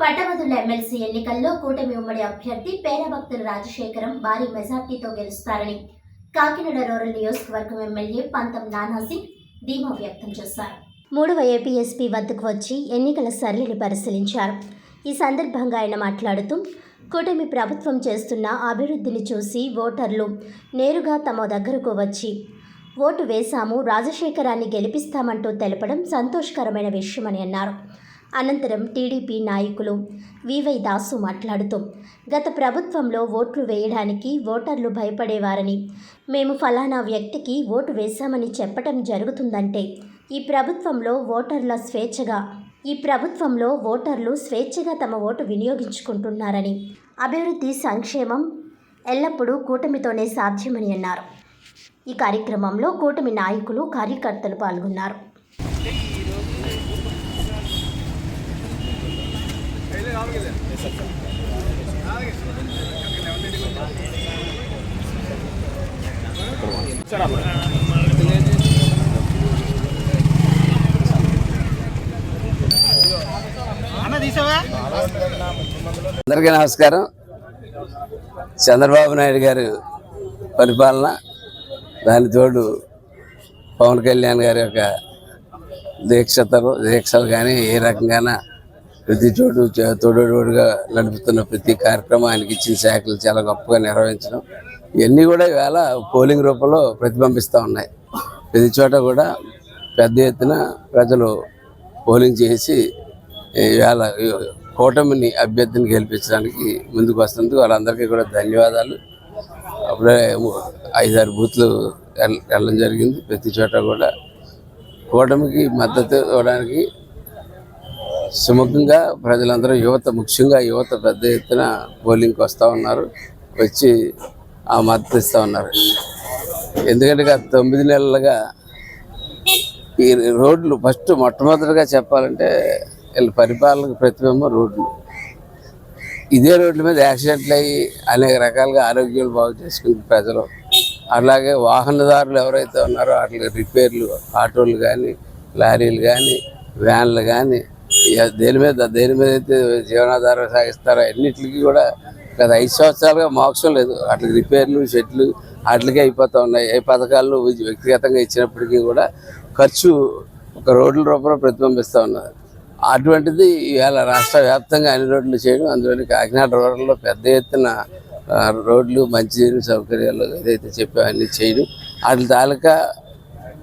పట్టభద్రుల ఎమ్మెల్సీ ఎన్నికల్లో కూటమి ఉమ్మడి అభ్యర్థి పేరభక్తుల రాజశేఖరం భారీ మెజార్టీతో గెలుస్తారని కాకినాడ రూరల్ నియోజకవర్గం ఎమ్మెల్యే పంతం నానాసింగ్ ధీమా వ్యక్తం చేశారు. మూడవ ఏపీఎస్పీ వద్దకు వచ్చి ఎన్నికల సరళిని పరిశీలించారు. ఈ సందర్భంగా ఆయన మాట్లాడుతూ కూటమి ప్రభుత్వం చేస్తున్న అభివృద్ధిని చూసి ఓటర్లు నేరుగా తమ దగ్గరకు వచ్చి ఓటు వేశాము రాజశేఖరాన్ని గెలిపిస్తామంటూ తెలపడం సంతోషకరమైన విషయమని అన్నారు. అనంతరం టీడీపీ నాయకులు వివై దాసు మాట్లాడుతూ గత ప్రభుత్వంలో ఓట్లు వేయడానికి ఓటర్లు భయపడేవారని మేము ఫలానా వ్యక్తికి ఓటు వేశామని చెప్పటం జరుగుతుందంటే ఈ ప్రభుత్వంలో ఓటర్ల స్వేచ్ఛగా ఈ ప్రభుత్వంలో ఓటర్లు స్వేచ్ఛగా తమ ఓటు వినియోగించుకుంటున్నారని అభివృద్ధి సంక్షేమం ఎల్లప్పుడూ కూటమితోనే సాధ్యమని అన్నారు. ఈ కార్యక్రమంలో కూటమి నాయకులు కార్యకర్తలు పాల్గొన్నారు అన్న తీసావా అందరికీ నమస్కారం. చంద్రబాబు నాయుడు గారు పరిపాలన దాని తోడు పవన్ కళ్యాణ్ గారి యొక్క దీక్షతలు దీక్షలు కానీ ఏ రకంగాన ప్రతి చోటు తోడోడుగా నడుపుతున్న ప్రతి కార్యక్రమానికి ఇచ్చిన శాఖలు చాలా గొప్పగా నిర్వహించడం. ఇవన్నీ కూడా ఇవాళ పోలింగ్ రూపంలో ప్రతిబింబిస్తూ ఉన్నాయి. ప్రతి చోట కూడా పెద్ద ఎత్తున ప్రజలు పోలింగ్ చేసి ఇవాళ కూటమిని అభ్యర్థిని గెలిపించడానికి ముందుకు వస్తున్నందుకు వాళ్ళందరికీ కూడా ధన్యవాదాలు. అప్పుడే ఐదారు బూత్లు వెళ్ళడం జరిగింది. ప్రతి చోట కూడా కూటమికి మద్దతు ఇవ్వడానికి సుముఖంగా ప్రజలందరూ యువత ముఖ్యంగా యువత పెద్ద ఎత్తున పోలింగ్కి వస్తూ ఉన్నారు. వచ్చి ఆ మద్దతు ఇస్తూ ఉన్నారు. ఎందుకంటే గత తొమ్మిది నెలలుగా ఈ రోడ్లు ఫస్ట్ మొట్టమొదటిగా చెప్పాలంటే వీళ్ళ పరిపాలనకు ప్రతిబింబం రోడ్లు. ఇదే రోడ్ల మీద యాక్సిడెంట్లు అయ్యి అనేక రకాలుగా ఆరోగ్యాలు బాగు చేసుకునే ప్రజలు. అలాగే వాహనదారులు ఎవరైతే ఉన్నారో వాటికి రిపేర్లు ఆటోలు కానీ లారీలు కానీ వ్యాన్లు కానీ దేని మీద దేని మీద అయితే జీవనాధారం సాగిస్తారో అన్నిటికీ కూడా గత ఐదు సంవత్సరాలుగా మోక్షం లేదు. వాటికి రిపేర్లు షెడ్లు వాటికే అయిపోతూ ఉన్నాయి. ఏ పథకాలు వ్యక్తిగతంగా ఇచ్చినప్పటికీ కూడా ఖర్చు ఒక రోడ్ల రూపంలో ప్రతిబింబిస్తూ ఉన్నది అటువంటిది ఇవాళ రాష్ట్ర వ్యాప్తంగా అన్ని రోడ్లు చేయడం అందులోని కాకినాడ రూరల్లో పెద్ద ఎత్తున రోడ్లు మంచినీరు సౌకర్యాలు ఏదైతే చెప్పేవన్నీ చేయడం వాటి తాలూకా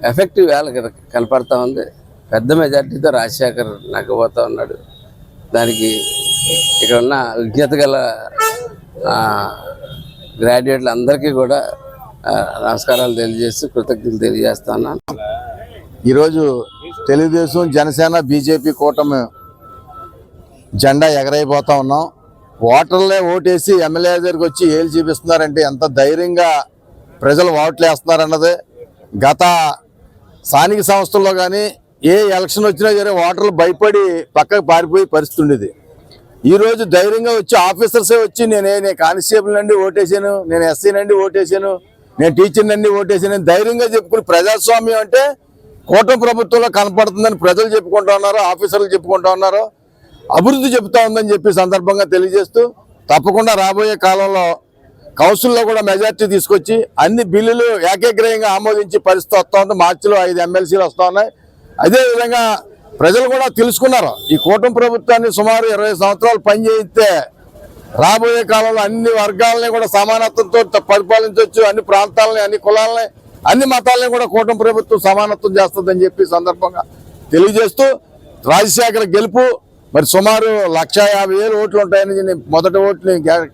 ఎఫెక్టివ్ వేళ కనపడతా ఉంది. పెద్ద మెజార్టీతో రాజశేఖర్ నగ్గబోతా ఉన్నాడు. దానికి ఇక్కడ ఉన్న విజ్ఞత గల గ్రాడ్యుయేట్లు అందరికీ కూడా నమస్కారాలు తెలియజేస్తూ కృతజ్ఞతలు తెలియజేస్తున్నాను ఈరోజు తెలుగుదేశం జనసేన బీజేపీ కూటమి జెండా ఎగరైపోతా ఉన్నాం. ఓటర్లే ఓటేసి ఎమ్మెల్యే దగ్గరికి వచ్చి ఏలు చూపిస్తున్నారంటే ఎంత ధైర్యంగా ప్రజలు ఓట్లు వేస్తున్నారన్నది గత స్థానిక సంస్థల్లో కానీ ఏ ఎలక్షన్ వచ్చినా సరే ఓటర్లు భయపడి పక్కకు పారిపోయే పరిస్థితి ఉండేది. ఈరోజు ధైర్యంగా వచ్చి ఆఫీసర్సే వచ్చి నేనే నేను కానిస్టేబుల్ నుండి ఓటేసాను నేను ఎస్సీ నుండి ఓటేసాను నేను టీచర్ నుండి ఓటేసాను ధైర్యంగా చెప్పుకుని ప్రజాస్వామ్యం అంటే కూటమి ప్రభుత్వంలో కనపడుతుందని ప్రజలు చెప్పుకుంటా ఉన్నారు ఆఫీసర్లు చెప్పుకుంటా ఉన్నారు అభివృద్ధి చెబుతా ఉందని చెప్పి సందర్భంగా తెలియజేస్తూ తప్పకుండా రాబోయే కాలంలో కౌన్సిల్లో కూడా మెజార్టీ తీసుకొచ్చి అన్ని బిల్లులు ఏకగ్రహంగా ఆమోదించి పరిస్థితి వస్తూ ఉంది. మార్చిలో ఐదు ఎమ్మెల్సీలు వస్తూ ఉన్నాయి. అదేవిధంగా ప్రజలు కూడా తెలుసుకున్నారు. ఈ కూటమి ప్రభుత్వాన్ని సుమారు ఇరవై సంవత్సరాలు పనిచేయిస్తే రాబోయే కాలంలో అన్ని వర్గాలని కూడా సమానత్వంతో పరిపాలించవచ్చు. అన్ని ప్రాంతాలని అన్ని కులాలని అన్ని మతాలని కూడా కూటమి ప్రభుత్వం సమానత్వం చేస్తుందని చెప్పి సందర్భంగా తెలియజేస్తూ రాజశేఖర గెలుపు మరి సుమారు లక్ష యాభై వేలు ఓట్లు ఉంటాయని నేను మొదటి ఓట్ని గ్యా-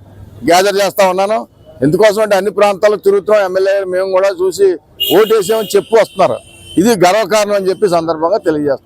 గ్యాదర్ చేస్తా ఉన్నాను. ఎందుకోసం అంటే అన్ని ప్రాంతాల్లో తిరుగుతున్నాం. ఎమ్మెల్యే మేము కూడా చూసి ఓటు వేసామని చెప్పు వస్తున్నారు. ఇది గర్వకారణం అని చెప్పి సందర్భంగా తెలియజేస్తాం